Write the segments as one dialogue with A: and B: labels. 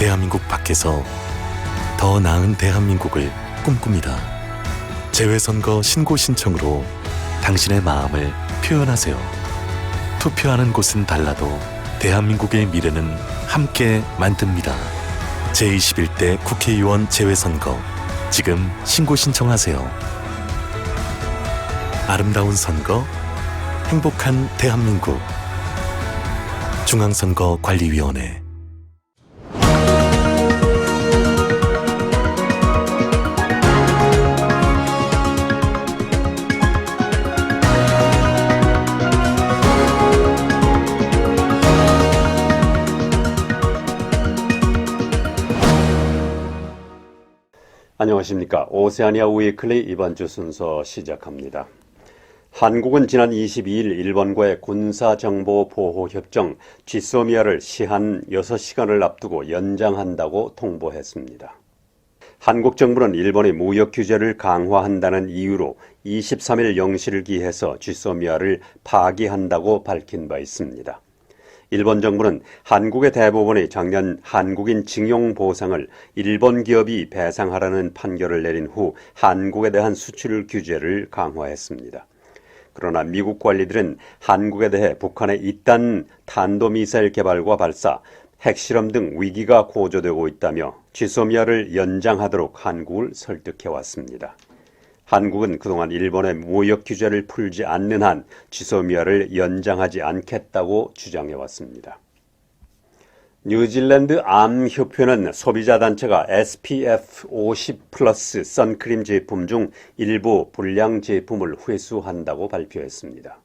A: 대한민국 밖에서 더 나은 대한민국을 꿈꿉니다. 재외선거 신고 신청으로 당신의 마음을 표현하세요. 투표하는 곳은 달라도 대한민국의 미래는 함께 만듭니다. 제21대 국회의원 재외선거 지금 신고 신청하세요. 아름다운 선거, 행복한 대한민국. 중앙선거관리위원회
B: 안녕하십니까. 오세아니아 위클리 이번 주 순서 시작합니다. 한국은 지난 22일 일본과의 군사정보보호협정 지소미아를 시한 6시간을 앞두고 연장한다고 통보했습니다. 한국 정부는 일본의 무역 규제를 강화한다는 이유로 23일 영시를 기해서 지소미아를 파기한다고 밝힌 바 있습니다. 일본 정부는 한국의 대부분의 작년 한국인 징용 보상을 일본 기업이 배상하라는 판결을 내린 후 한국에 대한 수출 규제를 강화했습니다. 그러나 미국 관리들은 한국에 대해 북한의 잇단 탄도미사일 개발과 발사, 핵실험 등 위기가 고조되고 있다며 지소미아를 연장하도록 한국을 설득해왔습니다. 한국은 그동안 일본의 무역 규제를 풀지 않는 한 지소미아를 연장하지 않겠다고 주장해왔습니다. 뉴질랜드 암협회는 소비자 단체가 SPF 50 플러스 선크림 제품 중 일부 불량 제품을 회수한다고 발표했습니다.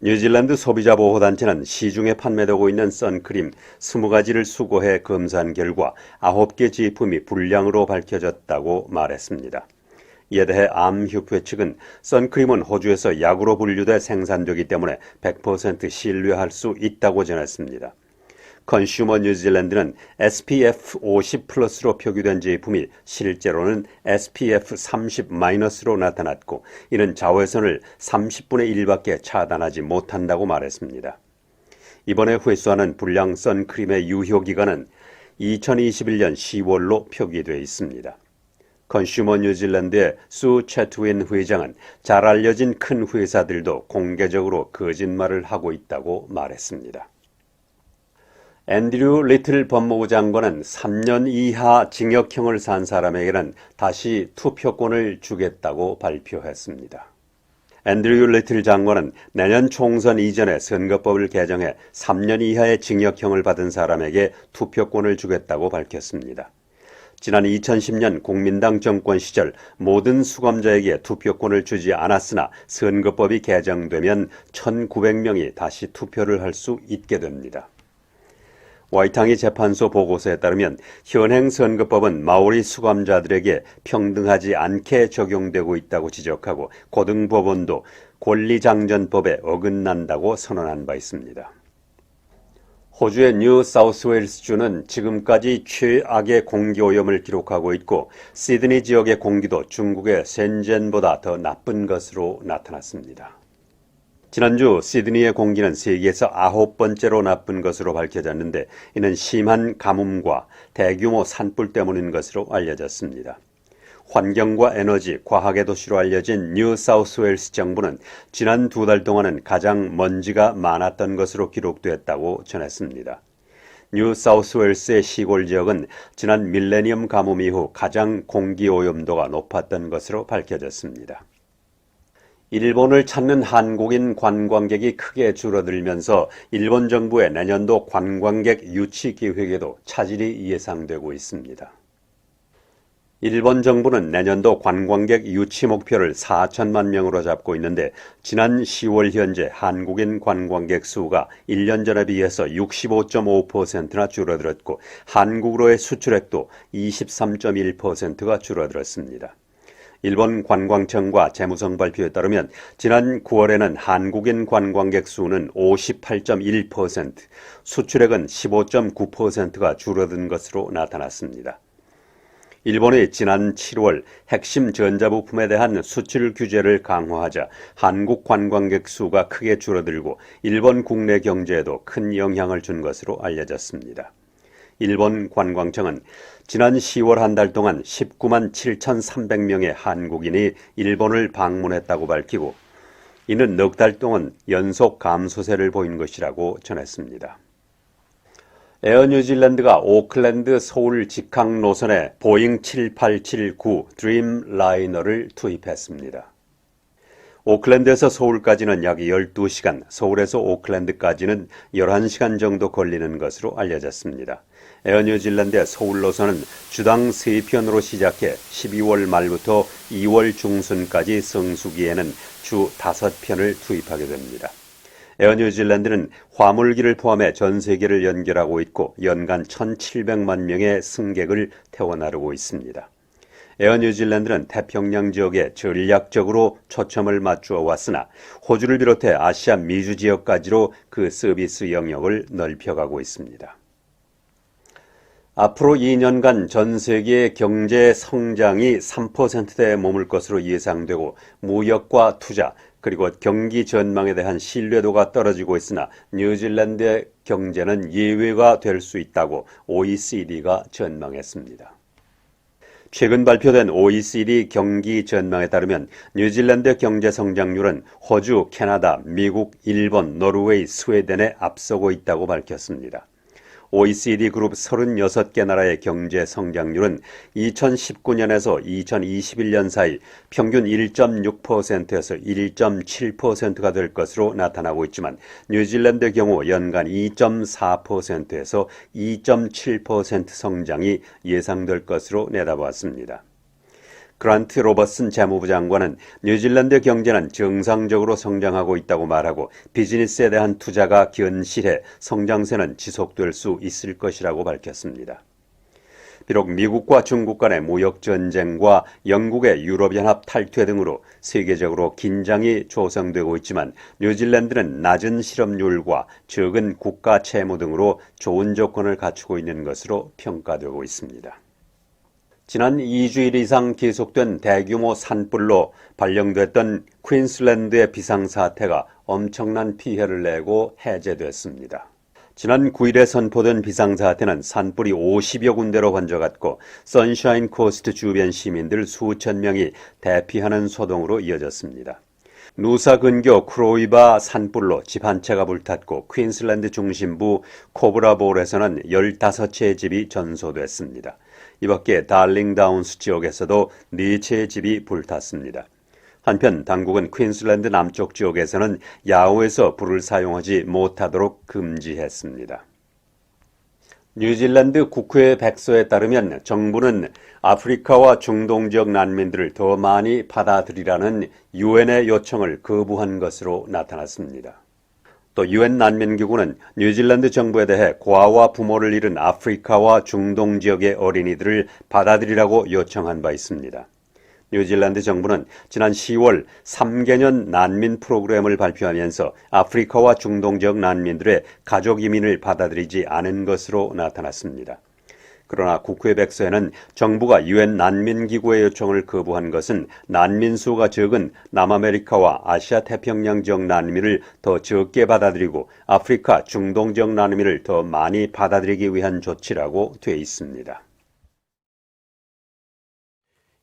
B: 뉴질랜드 소비자 보호 단체는 시중에 판매되고 있는 선크림 20가지를 수거해 검사한 결과 9개 제품이 불량으로 밝혀졌다고 말했습니다. 이에 대해 암협회 측은 선크림은 호주에서 약으로 분류돼 생산되기 때문에 100% 신뢰할 수 있다고 전했습니다. 컨슈머 뉴질랜드는 SPF 50 플러스로 표기된 제품이 실제로는 SPF 30 마이너스로 나타났고 이는 자외선을 30분의 1밖에 차단하지 못한다고 말했습니다. 이번에 회수하는 불량 선크림의 유효 기간은 2021년 10월로 표기되어 있습니다. 컨슈머 뉴질랜드의 수 채트윈 회장은 잘 알려진 큰 회사들도 공개적으로 거짓말을 하고 있다고 말했습니다. 앤드류 리틀 법무부 장관은 3년 이하 징역형을 산 사람에게는 다시 투표권을 주겠다고 발표했습니다. 앤드류 리틀 장관은 내년 총선 이전에 선거법을 개정해 3년 이하의 징역형을 받은 사람에게 투표권을 주겠다고 밝혔습니다. 지난 2010년 국민당 정권 시절 모든 수감자에게 투표권을 주지 않았으나 선거법이 개정되면 1,900명이 다시 투표를 할 수 있게 됩니다. 와이탕이 재판소 보고서에 따르면 현행 선거법은 마오리 수감자들에게 평등하지 않게 적용되고 있다고 지적하고 고등법원도 권리장전법에 어긋난다고 선언한 바 있습니다. 호주의 뉴 사우스웨일스주는 지금까지 최악의 공기오염을 기록하고 있고 시드니 지역의 공기도 중국의 센젠보다 더 나쁜 것으로 나타났습니다. 지난주 시드니의 공기는 세계에서 아홉 번째로 나쁜 것으로 밝혀졌는데 이는 심한 가뭄과 대규모 산불 때문인 것으로 알려졌습니다. 환경과 에너지, 과학의 도시로 알려진 뉴 사우스웨일스 정부는 지난 두 달 동안은 가장 먼지가 많았던 것으로 기록됐다고 전했습니다. 뉴 사우스웨일스의 시골 지역은 지난 밀레니엄 가뭄 이후 가장 공기 오염도가 높았던 것으로 밝혀졌습니다. 일본을 찾는 한국인 관광객이 크게 줄어들면서 일본 정부의 내년도 관광객 유치 계획에도 차질이 예상되고 있습니다. 일본 정부는 내년도 관광객 유치 목표를 4천만 명으로 잡고 있는데 지난 10월 현재 한국인 관광객 수가 1년 전에 비해서 65.5%나 줄어들었고 한국으로의 수출액도 23.1%가 줄어들었습니다. 일본 관광청과 재무성 발표에 따르면 지난 9월에는 한국인 관광객 수는 58.1%, 수출액은 15.9%가 줄어든 것으로 나타났습니다. 일본이 지난 7월 핵심 전자부품에 대한 수출 규제를 강화하자 한국 관광객 수가 크게 줄어들고 일본 국내 경제에도 큰 영향을 준 것으로 알려졌습니다. 일본 관광청은 지난 10월 한 달 동안 19만 7,300명의 한국인이 일본을 방문했다고 밝히고 이는 넉 달 동안 연속 감소세를 보인 것이라고 전했습니다. 에어 뉴질랜드가 오클랜드 서울 직항 노선에 보잉 7879 드림 라이너를 투입했습니다. 오클랜드에서 서울까지는 약 12시간, 서울에서 오클랜드까지는 11시간 정도 걸리는 것으로 알려졌습니다. 에어 뉴질랜드의 서울 노선은 주당 3편으로 시작해 12월 말부터 2월 중순까지 성수기에는 주 5편을 투입하게 됩니다. 에어 뉴질랜드는 화물기를 포함해 전 세계를 연결하고 있고 연간 1,700만 명의 승객을 태워 나르고 있습니다. 에어 뉴질랜드는 태평양 지역에 전략적으로 초점을 맞추어 왔으나 호주를 비롯해 아시아 미주 지역까지로 그 서비스 영역을 넓혀가고 있습니다. 앞으로 2년간 전 세계의 경제 성장이 3%대에 머물 것으로 예상되고 무역과 투자 그리고 경기 전망에 대한 신뢰도가 떨어지고 있으나 뉴질랜드의 경제는 예외가 될 수 있다고 OECD가 전망했습니다. 최근 발표된 OECD 경기 전망에 따르면 뉴질랜드 경제 성장률은 호주, 캐나다, 미국, 일본, 노르웨이, 스웨덴에 앞서고 있다고 밝혔습니다. OECD 그룹 36개 나라의 경제 성장률은 2019년에서 2021년 사이 평균 1.6%에서 1.7%가 될 것으로 나타나고 있지만 뉴질랜드 경우 연간 2.4%에서 2.7% 성장이 예상될 것으로 내다보았습니다. 그란트 로버슨 재무부 장관은 뉴질랜드 경제는 정상적으로 성장하고 있다고 말하고 비즈니스에 대한 투자가 견실해 성장세는 지속될 수 있을 것이라고 밝혔습니다. 비록 미국과 중국 간의 무역 전쟁과 영국의 유럽연합 탈퇴 등으로 세계적으로 긴장이 조성되고 있지만 뉴질랜드는 낮은 실업률과 적은 국가 채무 등으로 좋은 조건을 갖추고 있는 것으로 평가되고 있습니다. 지난 2주일 이상 계속된 대규모 산불로 발령됐던 퀸슬랜드의 비상사태가 엄청난 피해를 내고 해제됐습니다. 지난 9일에 선포된 비상사태는 산불이 50여 군데로 번져갔고 선샤인 코스트 주변 시민들 수천 명이 대피하는 소동으로 이어졌습니다. 누사 근교 크로이바 산불로 집 한 채가 불탔고 퀸슬랜드 중심부 코브라볼에서는 15채의 집이 전소됐습니다. 이 밖에 달링다운스 지역에서도 4채의 집이 불탔습니다. 한편 당국은 퀸슬랜드 남쪽 지역에서는 야외에서 불을 사용하지 못하도록 금지했습니다. 뉴질랜드 국회 백서에 따르면 정부는 아프리카와 중동 지역 난민들을 더 많이 받아들이라는 유엔의 요청을 거부한 것으로 나타났습니다. 또 유엔 난민기구는 뉴질랜드 정부에 대해 고아와 부모를 잃은 아프리카와 중동 지역의 어린이들을 받아들이라고 요청한 바 있습니다. 뉴질랜드 정부는 지난 10월 3개년 난민 프로그램을 발표하면서 아프리카와 중동 지역 난민들의 가족 이민을 받아들이지 않은 것으로 나타났습니다. 그러나 국회 백서에는 정부가 유엔 난민기구의 요청을 거부한 것은 난민 수가 적은 남아메리카와 아시아 태평양 지역 난민을 더 적게 받아들이고 아프리카 중동 지역 난민을 더 많이 받아들이기 위한 조치라고 돼 있습니다.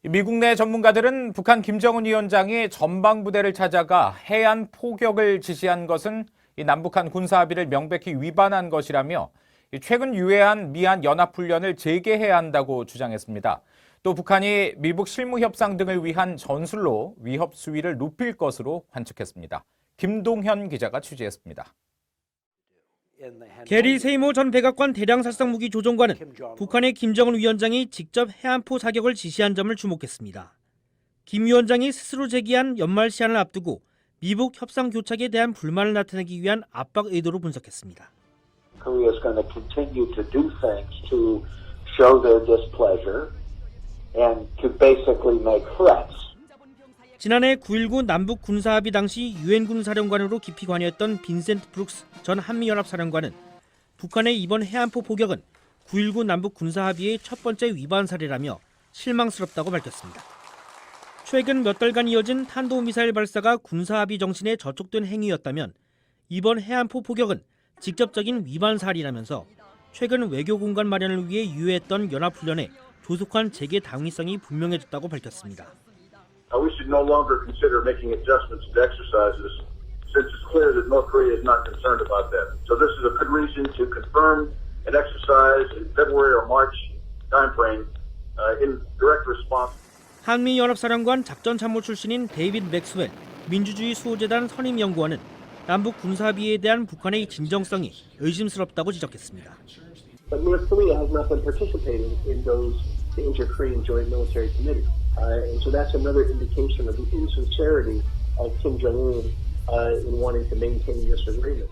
C: 미국 내 전문가들은 북한 김정은 위원장이 전방 부대를 찾아가 해안 포격을 지시한 것은 이 남북한 군사 합의를 명백히 위반한 것이라며 이 최근 유해한 미한 연합훈련을 재개해야 한다고 주장했습니다. 또 북한이 미북 실무 협상 등을 위한 전술로 위협 수위를 높일 것으로 관측했습니다. 김동현 기자가 취재했습니다.
D: 게리 세이모 전 백악관 대량 살상 무기 조종관은 북한의 김정은 위원장이 직접 해안포 사격을 지시한 점을 주목했습니다. 김 위원장이 스스로 제기한 연말 시한을 앞두고 미북 협상 교착에 대한 불만을 나타내기 위한 압박 의도로 분석했습니다.
E: Korea is going to continue to do things to show their displeasure and to basically make threats.
D: 지난해 9.19 남북 군사합의 당시 유엔 군 사령관으로 깊이 관여했던 빈센트 브룩스 전 한미연합 사령관은 북한의 이번 해안포 포격은 9.19 남북 군사합의의 첫 번째 위반 사례라며 실망스럽다고 밝혔습니다. 최근 몇 달간 이어진 탄도미사일 발사가 군사합의 정신에 저촉된 행위였다면 이번 해안포 포격은 직접적인 위반 사례라면서 최근 외교 공간 마련을 위해 유예했던 연합훈련에 조속한 재개 당위성이 분명해졌다고 밝혔습니다.
F: Uh, we should no longer consider making adjustments to exercises since it's clear that North Korea is not concerned about that. So this is a good reason to confirm an exercise in February or March timeframe uh, in direct response.
D: 한미 연합사령관 작전 참모 출신인 데이빗 맥스웰 민주주의 수호재단 선임 연구원은 남북 군사합의에 대한 북한의 진정성이 의심스럽다고 지적했습니다.
G: But North Korea has not been participating in those the inter-Korean Joint Military Committee, uh, and so that's another indication of the insincerity of Kim Jong Un uh, in wanting to maintain this agreement.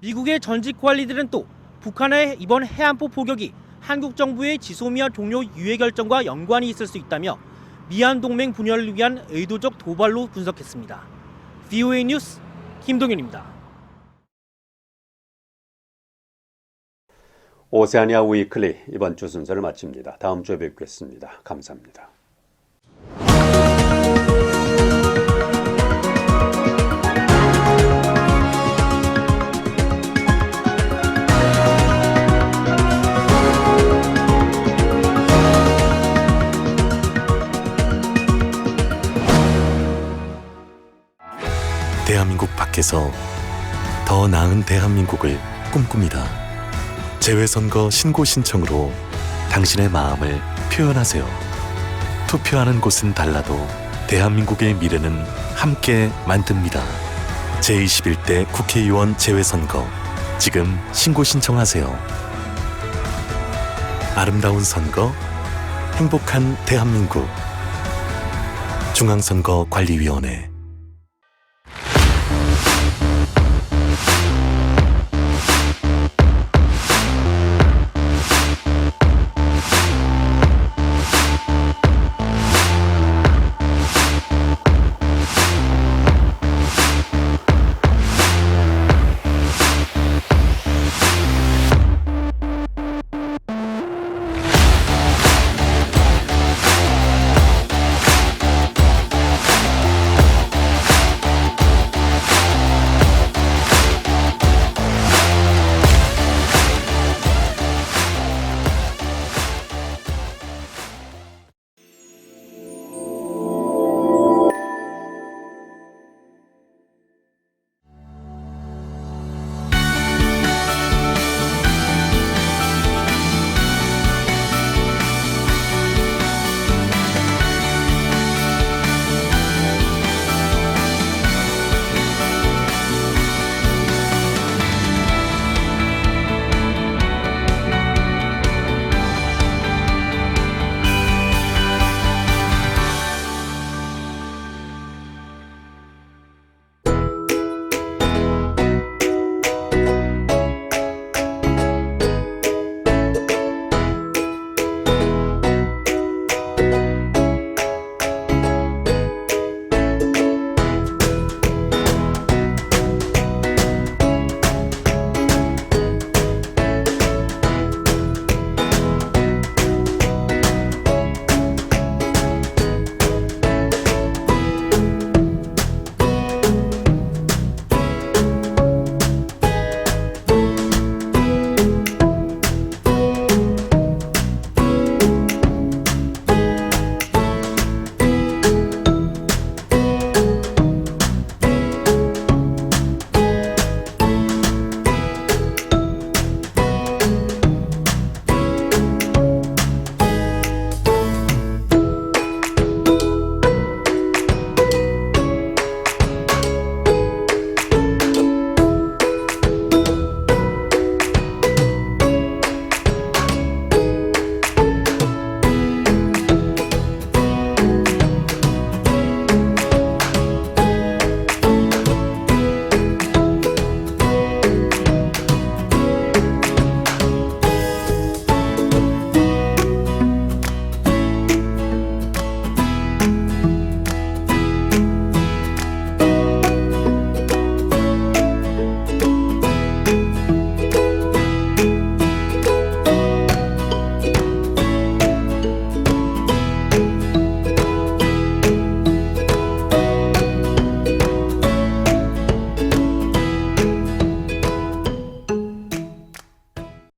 D: 미국의 전직 관리들은 또 북한의 이번 해안포 포격이 한국 정부의 지소미아 종료 유예 결정과 연관이 있을 수 있다며 미한 동맹 분열을 위한 의도적 도발로 분석했습니다. VOA 뉴스 김동윤입니다.
B: 오세아니아 위클리 이번 주 순서를 마칩니다. 다음 주에 뵙겠습니다. 감사합니다.
A: 대한민국 밖에서 더 나은 대한민국을 꿈꿉니다. 재외선거 신고 신청으로 당신의 마음을 표현하세요. 투표하는 곳은 달라도 대한민국의 미래는 함께 만듭니다. 제21대 국회의원 재외선거 지금 신고 신청하세요. 아름다운 선거, 행복한 대한민국. 중앙선거관리위원회